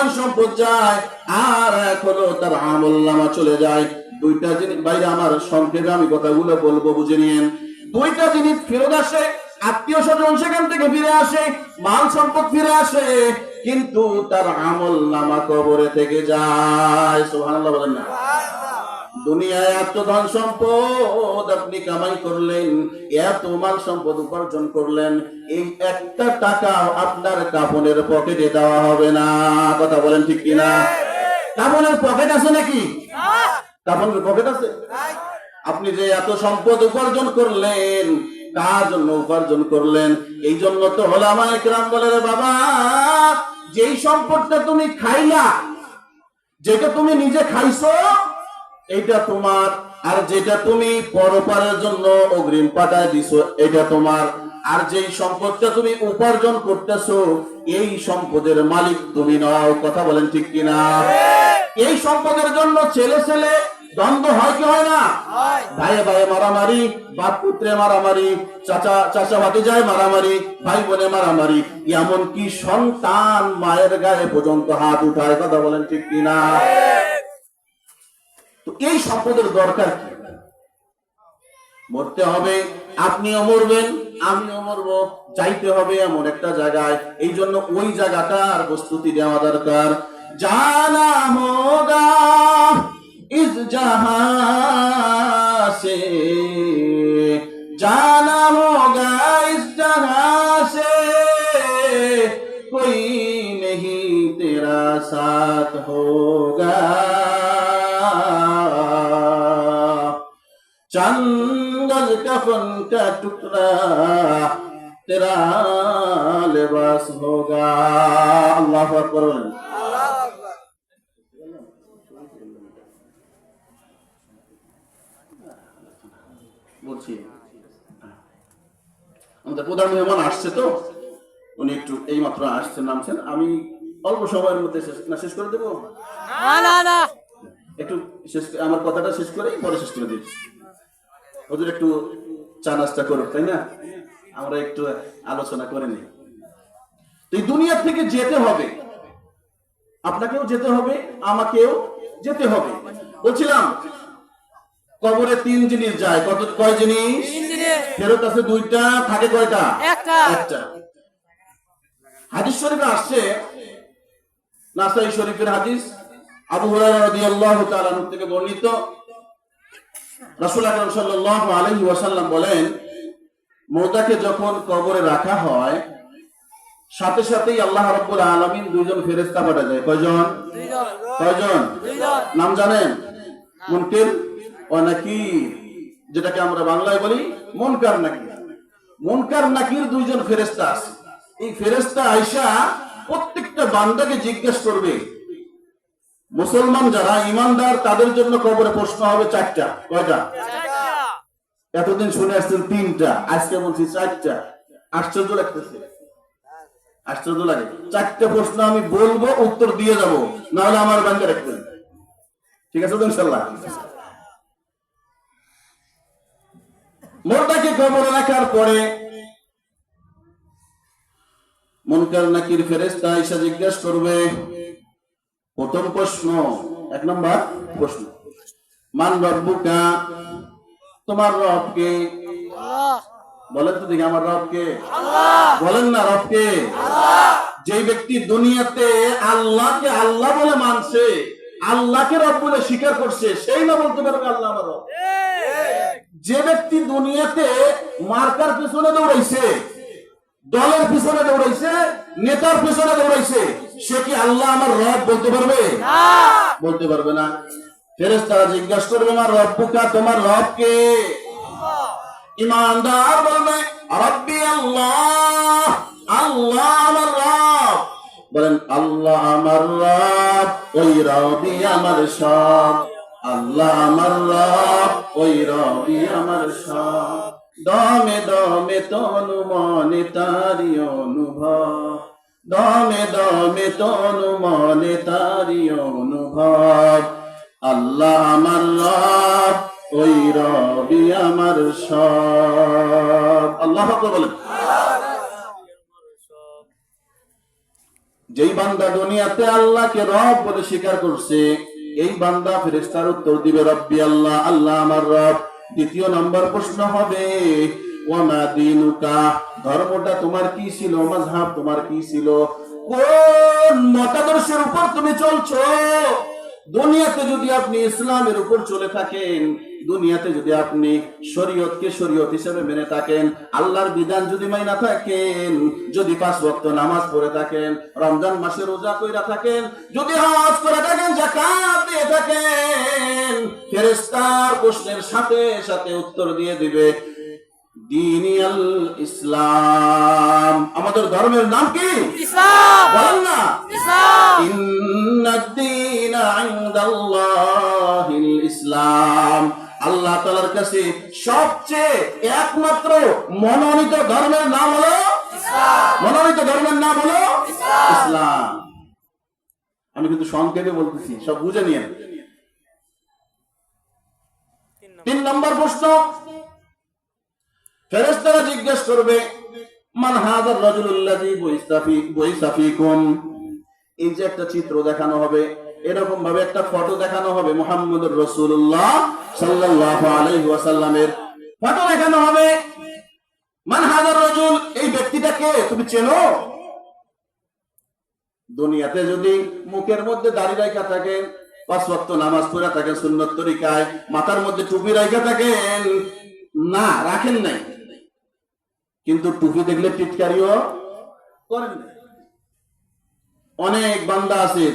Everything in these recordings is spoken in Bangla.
ধন সম্পদ যায় আর এখনও তার আমল নামা চলে যায়। দুইটা জিনিস বাইরে আমার সংক্ষেপে আমি কথাগুলো বলব, বুঝে নিয়েন। দুইটা জিনিস ফেরত আসে, আত্মীয় স্বজন সেখান থেকে ফিরে আসে, মাল সম্পদ ফিরে আসে, কিন্তু তার আমল নামা কবরে থেকে যায়। সোহান না। দুনিয়ায় এত ধন সম্পদ আপনি কামাই করলেন, এত মাল সম্পদ উপার্জন করলেন, এই একটা টাকা আপনার কাপনের পকেটে দেওয়া হবে না। কথা বলেন ঠিক কিনা? কাপনের পকেট আছে নাকি? কাপনের পকেট আছে? আপনি যে এত সম্পদ উপার্জন করলেন কার জন্য উপার্জন করলেন, এই জন্য তো হলামা একরাম বলে বাবা, যেই সম্পদটা তুমি খাইলা, যেটা তুমি নিজে খাইছো এটা তোমার আর যেটা তুমি পরপারের জন্য অগ্রিম পাঠায় দিছো এটা তোমার। আর যেই সম্পদটা তুমি উপার্জন করতেছো এই সম্পদের মালিক তুমি নও। কথা বলেন ঠিক কিনা? এই সম্পদের জন্য ছেলে ছেলে দ্বন্দ্ব হয় কি হয় না? ভাইয়ে ভাইয়ে মারামারি বাপ পুত্রে মারামারি চাচা চাচা ভাতি যায় মারামারি ভাই বোনে মারামারি এমন কি সন্তান মায়ের গায়ে পর্যন্ত হাত উঠায়। কথা বলেন ঠিক কিনা? তো এই সম্পদের দরকার কি মরতে হবে আপনিও মরবেন আমিও মরবো যাইতে হবে এমন একটা জায়গায় এই জন্য ওই জায়গাটার প্রস্তুতি নেওয়া দরকার জানা হোগা ইস জাহা সে জানা হোগা ইস জাহা সে कोई नहीं तेरा साथ होगा اندر کفن কা টুকরা আমাদের প্রধান মেহমান আসছে তো? উনি একটু এই মাত্র আসছেন নামছেন। আমি অল্প সময়ের মধ্যে শেষ করে দেবো? একটু শেষ আমার কথাটা শেষ করেই পরে শেষ করে দিচ্ছি। ওদের একটু চা নাস্তা করুক তাই না? আমরা একটু আলোচনা করে নিই। তো এই দুনিয়া থেকে যেতে হবে। আপনাকেও যেতে হবে আমাকেও যেতে হবে। বলছিলাম কবরে তিন জিনিস যায়। কত কয় জিনিস? ফেরত আছে দুইটা থাকে কয়টা? একটা। হাদিস শরীফে আসছে নাসাই শরীফের হাদিস আবু হুরায়রা রাদিয়াল্লাহু তাআলা থেকে বর্ণিত। রাসূল আকরাম সাল্লাল্লাহু আলাইহি ওয়াসাল্লাম বলেন মুর্দাকে যখন কবরে রাখা হয়, সাথে সাথেই আল্লাহ রাব্বুল আলামিন দুইজন ফেরেশতা পাঠা যায় কয়জন? কয়জন? নাম জানেন? মুনকির ও নাকির, যেটাকে আমরা বাংলায় বলি মুনকার নাকির। মুনকার নাকির দুইজন ফেরেশতা আছে। এই ফেরেশতা আয়সা প্রত্যেকটা বান্দাকে জিজ্ঞেস করবে মুসলমান যারা, ইমানদার, তাদের জন্য কবরে প্রশ্ন হবে চারটা। কয়টা? এতদিন শুনে আসছেন তিনটা, আজকে বলছি চারটা। আশ্চর্য লাগতেছে। আশ্চর্য লাগে। চারটে প্রশ্ন আমি বলব, উত্তর দিয়ে যাব, নাহলে আমার ব্যাংকে রাখবেন। ঠিক আছে তো ইনশাল্লাহ মোরটাকে কবরে রাখার পরে মনকার নাকির ফেরেস্তা এসে জিজ্ঞেস করবে প্রথম প্রশ্ন, এক নম্বর প্রশ্ন। মান রব্বুকা, তোমার রবকে। আল্লাহ বলেন তো দেখি আমার রবকে। বলেন না রবকে। যে ব্যক্তি দুনিয়াতে আল্লাহকে আল্লাহ বলে মানছে, আল্লাহকে রব বলে স্বীকার করছে, সেই না বলতে পারবে আল্লাহ আমার রব। যে ব্যক্তি দুনিয়াতে মার্কার পিছনে দৌড়াইছে, দলের পিছনে দৌড়াইছে, নেতার পিছনে দৌড়াইছে সে কি আল্লাহ আমার রব বলতে পারবে? বলতে পারবে না। ফেরেস তারা জিজ্ঞাসা করবে আমার রব্বুকা তোমার রবকে ইমানদার বলবে রব্বি আল্লাহ আল্লাহ আমার রব। বলেন আল্লাহ আমার রব ওই রবি আমার সব। আল্লাহ আমার রব ওই রবি আমার সব। দমে দমে তনু মনে তারি অনুভব। দমে দমে তনু মনে তারি অনুভব। আল্লাহ আমার রব, ওই রবি আমার সব। আল্লাহ বলেন। যেই বান্দা দুনিয়াতে আল্লাহকে রব বলে স্বীকার করছে, এই বান্দা ফেরেস্তার উত্তর দিবে, রব্বি আল্লাহ আল্লাহ আমার রব। দ্বিতীয় নম্বর প্রশ্ন হবে ধর্মটা তোমার কি ছিল মাযহাব তোমার কি ছিল? কোন মতাদর্শের উপর তুমি চলছো? দুনিয়াতে যদি আপনি ইসলামের উপর চলে থাকেন, দুনিয়াতে যদি আপনি শরীয়তকে শরীয়ত হিসেবে মেনে থাকেন, আল্লাহর বিধান যদি মাইনা থাকেন, যদি পাঁচ ওয়াক্ত নামাজ পড়ে থাকেন, রমজান মাসে রোজা কইরা থাকেন, যদি হজ করে থাকেন, যাকাত দিয়ে থাকেন, ফেরেশতার প্রশ্নের সাথে সাথে উত্তর দিয়ে দিবে। দিনিয়াল ইসলাম। আমাদের ধর্মের নাম কি? ইসলাম। বলেন না। ইসলাম। ইন্নাদ্দীন ইনদাল্লাহিল ইসলাম। আল্লাহ তাআলার কাছে সবচেয়ে একমাত্র মনোনীত ধর্মের নাম হলো? মনোনীত ধর্মের নাম হলো? ইসলাম। আমি কিন্তু সংক্ষেপে বলতেছি সব বুঝে নিয়ে তিন নম্বর প্রশ্ন জিজ্ঞেস করবে, মান বুইসাফিকুম এই যে একটা চিত্র দেখানো হবে এরকম ভাবে একটা ফটো দেখানো হবে আলাইহি ওয়াসাল্লামের। ফটো দেখানো হবে, মান রাজুল, এই ব্যক্তিটাকে তুমি চেনো? দুনিয়াতে যদি মুখের মধ্যে দাড়ি রাখা থাকেন, পাঁচ নামাজ পড়ে থাকেন, সুন্নত তরিকায় মাথার মধ্যে টুপি রাখা থাকেন, না, রাখেন নাই। কিন্তু টুপি দেখলে টিটকারিও করেন অনেক বান্দা আছে,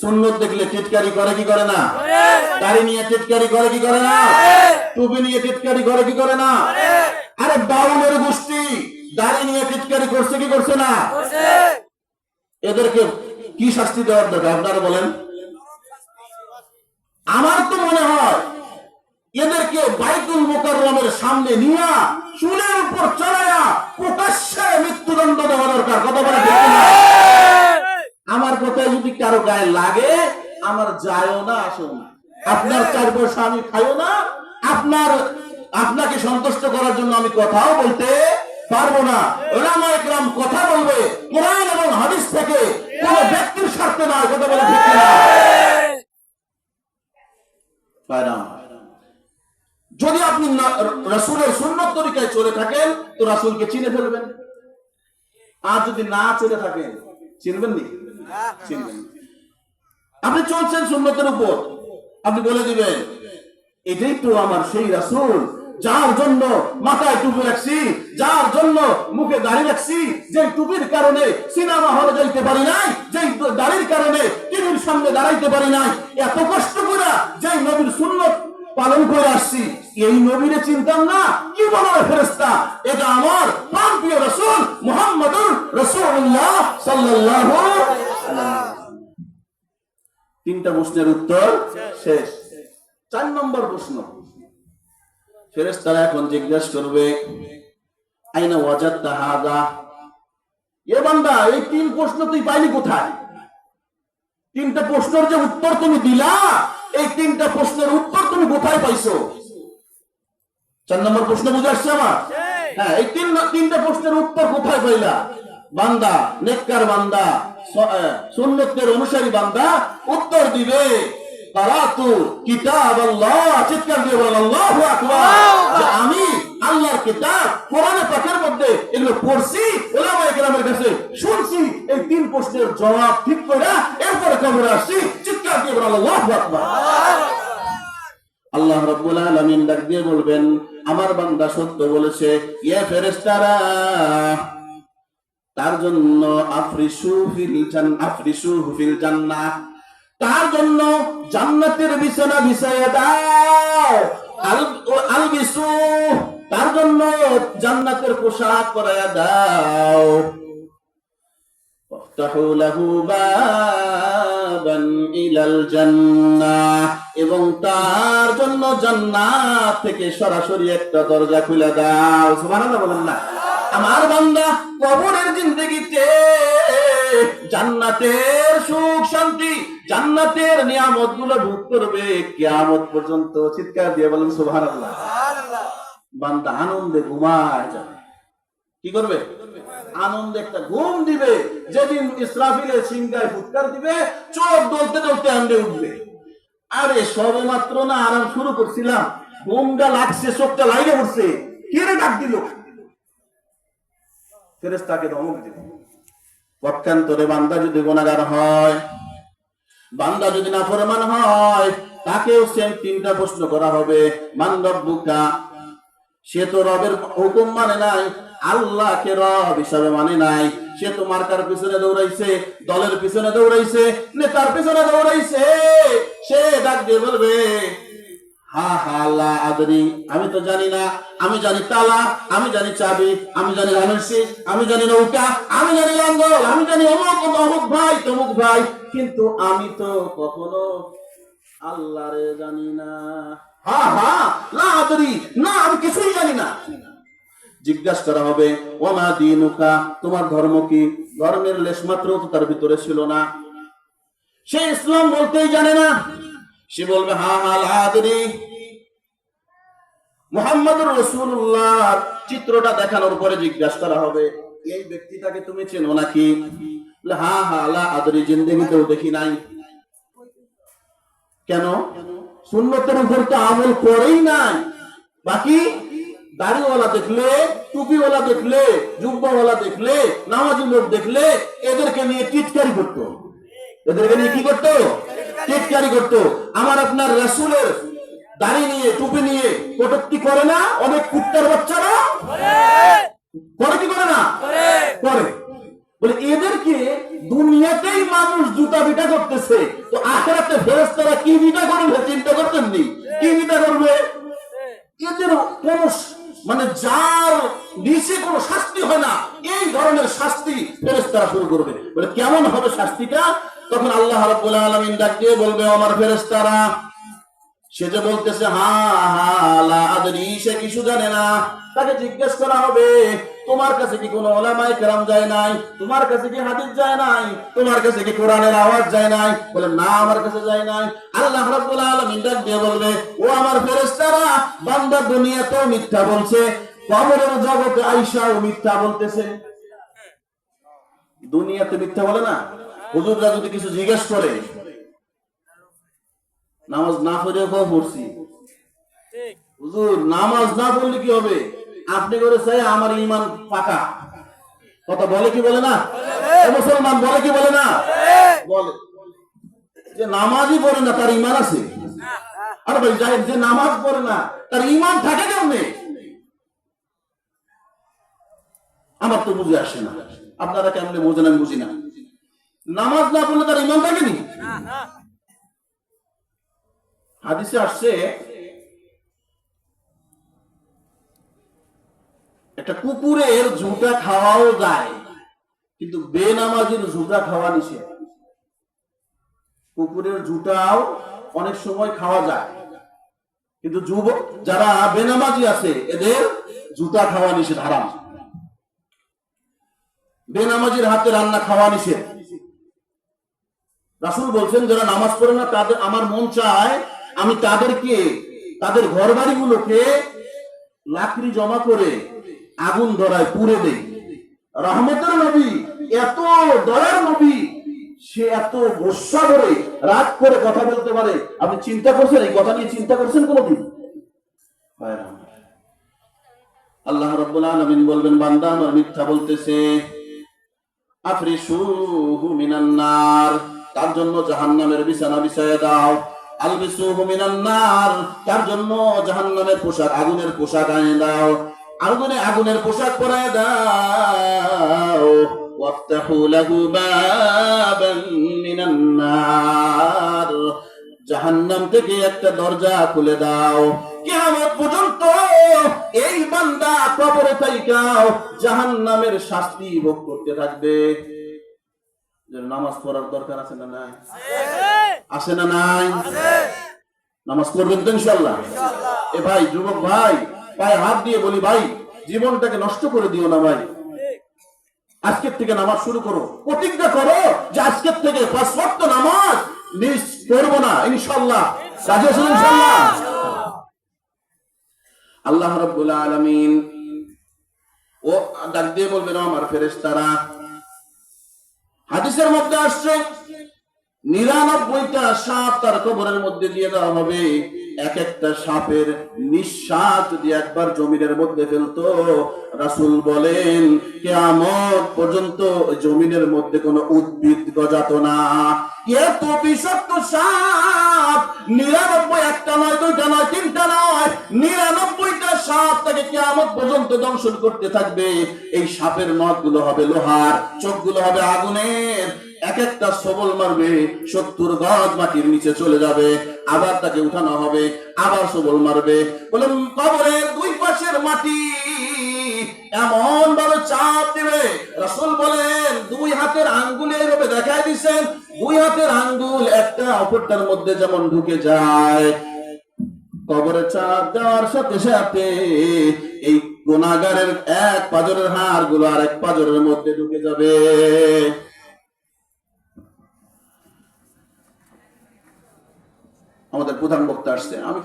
সুন্নত দেখলে টিটকারি করে কি করে না? দাড়ি নিয়ে টিটকারি করে কি করে না? টুপি নিয়ে টিটকারি করে কি করে না? আরে বাউলের গোষ্ঠী, দাড়ি নিয়ে টিটকারি করছে কি করছে না? এদেরকে কি শাস্তি দেওয়ার দরকার? আপনারা বলেন। আমার তো মনে হয় এদেরকে বাইতুল মোকাররমের সামনে নিয়ে চুলের উপর চড়াইয়া প্রকাশ্যে মৃত্যুদণ্ড দেওয়া দরকার। কথা বলে আমার কথায় যদি কারও গায়ে লাগে আমার যায়ও না আসেও না। আপনার চার পয়সা আমি খাইও না। আপনার আপনাকে সন্তুষ্ট করার জন্য আমি কথাও বলতে পারব না। ওলামা একরাম কথা বলবে কোরআন এবং হাদিস থেকে কোন ব্যক্তির স্বার্থে নয়। কথা বলে ঠিক কিনা? যদি আপনি রাসূলের সুন্নত তরিকায় চলে থাকেন, তো রাসূলকে চিনে ফেলবেন। আর যদি না চলে থাকেন, চিনবেন নি? চিনবেন আপনি চলছেন সুন্নতের উপর। আপনি বলে দিবেন, এটাই তো আমার সেই রাসূল, যার জন্য মাথায় টুপি রাখছি, যার জন্য মুখে দাড়ি রাখছি যে টুপির কারণে সিনেমা হলে যাইতে পারি নাই যে দাড়ির কারণে টিভির সামনে দাঁড়াইতে পারি নাই, এত কষ্ট করে যে নবীর সুন্নত পালন করে আসছি এই নবীরে চিনতাম না। বলো ফেরেস্তা এটা আমার প্রাণ প্রিয় রসুল মোহাম্মদুর রসুল্লাহ ওয়াসাল্লাম। তিনটা প্রশ্নের উত্তর শেষ। চার নম্বর প্রশ্ন। ফেরেস্তারা এখন জিজ্ঞেস করবে, আইনা ওয়াজাদ তাহাদা এ বান্দা, এই তিন প্রশ্ন তুই পাইলি কোথায়? তিনটা প্রশ্নের যে উত্তর তুমি দিলা, এই তিনটা প্রশ্নের উত্তর তুমি কোথায় পাইছো? চার নম্বর প্রশ্ন বুঝে আসছে আমার? হ্যাঁ এই তিন তিনটা প্রশ্নের উত্তর কোথায় পাইলা? বান্দা নেককার বান্দা সুন্নতের অনুসারী বান্দা উত্তর দিবে কিতাব আল্লাহ চিৎকার দিয়ে বলেন আল্লাহু আকবার। আমি আল্লাহর কিতাব কোরআনে পাকের মধ্যে এগুলো পড়ছি ওলামায়ে কেরামের কাছে শুনছি এই তিন প্রশ্নের জবাব ঠিক করে এরপরে কবরে আসছি চিৎকার দিয়ে বলেন আল্লাহু আকবার। আল্লাহ রাব্বুল আলামিন ডাক দিয়ে বলবেন আমার বান্দা সত্য বলেছে, ইয়া ফেরেস্তারা তার জন্য আফরিসু ফিল জান, আফরিসু ফিল জান্নাহ। তার জন্য জান্নাতের বিছানা বিছায়া দাও। আল আলবিসু, তার জন্য জান্নাতের পোশাক পরায়া দাও। এবং তার জন্য জান্নাত থেকে সরাসরি একটা দরজা খুলে দাও। সুবহানাল্লাহ বলেন না। আমার বান্দা কবরের জিন্দগিতে জান্নাতের সুখ শান্তি জান্নাতের নিয়ামতগুলো ভোগ করবে। কিয়ামত পর্যন্ত চিৎকার দিয়ে বলেন সুবহানাল্লাহ। বান্দা আনন্দে ঘুমায় যাবে। কি করবে? আনন্দে একটা ঘুম দিবে, যেদিন ইসরাফিলে সিংহায় ফুৎকার দিবে চোখ দলতে দলতে আন্দে উঠবে। আরে সবে না আরাম শুরু করছিলাম। ঘুমটা লাগছে, চোখটা লাইনে উঠছে কে ডাক দিল? ধমক দিল। পক্ষান্তরে বান্দা যদি হয়, বান্দা যদি হয়, তাকেও সেম তিনটা প্রশ্ন করা হবে। মান রব্বুকা? সে তো রবের হুকুম মানে নাই। আল্লাহকে রব হিসাবে মানে নাই। সে তো মার্কার পিছনে দৌড়াইছে, দলের পিছনে দৌড়াইছে, নেতার পিছনে দৌড়াইছে। সে ডাক দিয়ে বলবে, হা হা, আল্লাহ, আদরি, আমি তো জানি না। আমি জানি তালা, আমি জানি চাবি, আমি জানি রামেশি আমি জানি নৌকা, আমি জানি লাঙ্গল আমি জানি অমুক অমুক ভাই, তমুক ভাই। কিন্তু আমি তো কখনো আল্লাহরে জানি না। হা হা, না, আদরি, না, আমি কিছুই জানি না। জিজ্ঞাসা করা হবে, ওমা দিনুকা, তোমার ধর্ম কি? ধর্মের লেশমাত্র তো তার ভিতরে ছিল না। সে ইসলাম বলতেই জানে না। সে বলবে, হা হা লাদরি মোহাম্মদুর রসুল্লাহ চিত্রটা দেখানোর পরে জিজ্ঞাসা করা হবে, এই ব্যক্তিটাকে তুমি চেনো নাকি? হা হা, লা আদরি জিন্দগিতেও দেখি নাই। কেন? সুন্নতের উপর তো আমল করেই নাই। বাকি দাড়িওয়ালা দেখলে টুপিওয়ালা দেখলে জুব্বাওয়ালা দেখলে নামাজি লোক দেখলে এদেরকে নিয়ে টিটকারি করতো। এদেরকে নিয়ে কি করতো? টিটকারি করতো। আমার আপনার রাসূলের দাড়ি নিয়ে টুপি নিয়ে কটুক্তি করে না? অনেক কুত্তার বাচ্চারা করে কি করে না? করে। বলে এদেরকে দুনিয়াতেই মানুষ জুতা বিটা করতেছে। তো আখেরাতে ফেরেশতারা কি বিটা করবে? চিন্তা করতেন নি কি বিটা করবে? এদের কোন মানে যার নিচে কোন শাস্তি হয় না, এই ধরনের শাস্তি ফেরেস্তারা শুরু করবে। বলে, কেমন হবে শাস্তিটা? তখন আল্লাহ রাব্বুল আলামিন ডাক বলবে, আমার ফেরেস্তারা সে যে বলতেছে, হা হা, লা সে কিছু জানে না। তাকে জিজ্ঞেস করা হবে তোমার কাছে কি কোনো ওলামায়ে কেরাম যায় নাই? তোমার কাছে কি হাদিস যায় নাই? তোমার কাছে কি কোরআনের আওয়াজ যায় নাই? বলে, না, আমার কাছে যায় নাই। আল্লাহ রাব্বুল আলামিন ডাক দিয়ে বলবে, ও আমার ফেরেশতারা, বান্দা দুনিয়াতেও মিথ্যা বলছে, কবরের জগতে আইসাও মিথ্যা বলতেছে। দুনিয়াতে মিথ্যা বলে না? হুজুররা যদি কিছু জিজ্ঞেস করে, নামাজ না পড়েও পড়ছি। হুজুর, নামাজ না পড়লে কি হবে? আপনি করে চাই আমার ইমান পাকা। কথা বলে কি বলে না? মুসলমান বলে কি বলে না? বলে। যে নামাজই পড়ে না তার ইমান আছে। আর ভাই যাই যে নামাজ পড়ে না তার ইমান থাকে কেমনে? আমার তো বুঝে আসে না। আপনারা কেমনে বোঝেন আমি বুঝি না। নামাজ না পড়লে তার ইমান থাকেনি হাদিসে আসছে একটা কুকুরের ঝুঁটা খাওয়াও যায়, কিন্তু বেনামাজির ঝুঁটা খাওয়া নিষেধ। কুকুরের ঝুঁটাও অনেক সময় খাওয়া যায়, কিন্তু যুবক যারা বেনামাজি আছে, এদের জুতা খাওয়া নিষেধ, হারাম। বেনামাজির হাতে রান্না খাওয়া নিষেধ। রাসুল বলছেন, যারা নামাজ পড়ে না, তাদের, আমার মন চায় আমি তাদেরকে, তাদের ঘর বাড়িগুলোকে লাকড়ি জমা করে আগুন ধরায় পুড়ে দেই রহমতের নবী, এত দয়ার নবী, সে এত গোসা করে রাগ করে কথা বলতে পারে। আপনি চিন্তা করছেন, এই কথা নিয়ে চিন্তা করছেন কোনদিন? আল্লাহ রব্বুল আলামিন বলবেন, বান্দা, আমার মিথ্যা বলতেছে। আফরিসুহু মিনান নার। তার জন্য জাহান্নামের বিছানা বিছায়া দাও। আলবিসুহু মিনান নার। তার জন্য জাহান্নামের পোশাক, আগুনের পোশাক আনিয়ে দাও। আগুনে আগুনের পোশাক পরায় দাও। ওয়াফতাহু লাহু বাবান মিনান নার। জাহান্নাম থেকে একটা দরজা খুলে দাও। কিয়ামত পর্যন্ত এই বান্দা কবরে থাইকাও জাহান্নামের শাস্তি ভোগ করতে থাকবে। নামাজ পড়ার দরকার আছে না নাই? আছে না নাই? নামাজ পড়বেন তো ইনশাল্লাহ। এ ভাই যুবক ভাই পায়ে হাত দিয়ে বলি, ভাই, জীবনটাকে নষ্ট করে দিও না ভাই। আজকের থেকে নামাজ শুরু করো। প্রতিজ্ঞা করো যে আজকের থেকে পাঁচ নামাজ মিস করব না, ইনশাল্লাহ। আল্লাহ রাব্বুল আলামিন, ও ডাক দিয়ে বলবেন "ও আমার ফেরেশতারা, হাদিসের মধ্যে আসছে, নিরানব্বইটা সাপ তার কবরের মধ্যে দিয়ে দেওয়া হবে। এক একটা সাপের নিঃশ্বাস যদি একবার জমিনের মধ্যে ফেলতো, রাসূল বলেন, কেয়ামত পর্যন্ত জমিনের মধ্যে কোনো উদ্ভিদ গজাতো না। এত বিষাক্ত সাপ, নিরানব্বই একটা নয়, দুইটা নয়, তিনটা নয়, নিরানব্বইটা সাপ তাকে কেয়ামত পর্যন্ত দংশন করতে থাকবে। এই সাপের নখগুলো হবে লোহার, চোখগুলো হবে আগুনের। এক একটা সবল মারবে, সত্তর গজ মাটির নিচে চলে যাবে, আবার তাকে উঠানো হবে, আবার সবল মারবে। বলেন কবরের দুই পাশের মাটি, এমন ভাবে চাপ দিবে। রাসূল বলেন, দুই হাতের আঙ্গুলে এভাবে দেখায় দিছেন, দুই হাতের আঙ্গুল একটা অপরটার মধ্যে যেমন ঢুকে যায়। কবরে চাপ দেওয়ার সাথে সাথে এই গুণাগারের এক পাজরের হাড়গুলো আর এক পাজরের মধ্যে ঢুকে যাবে। আমাদের প্রধান বক্তা আসছে। আমি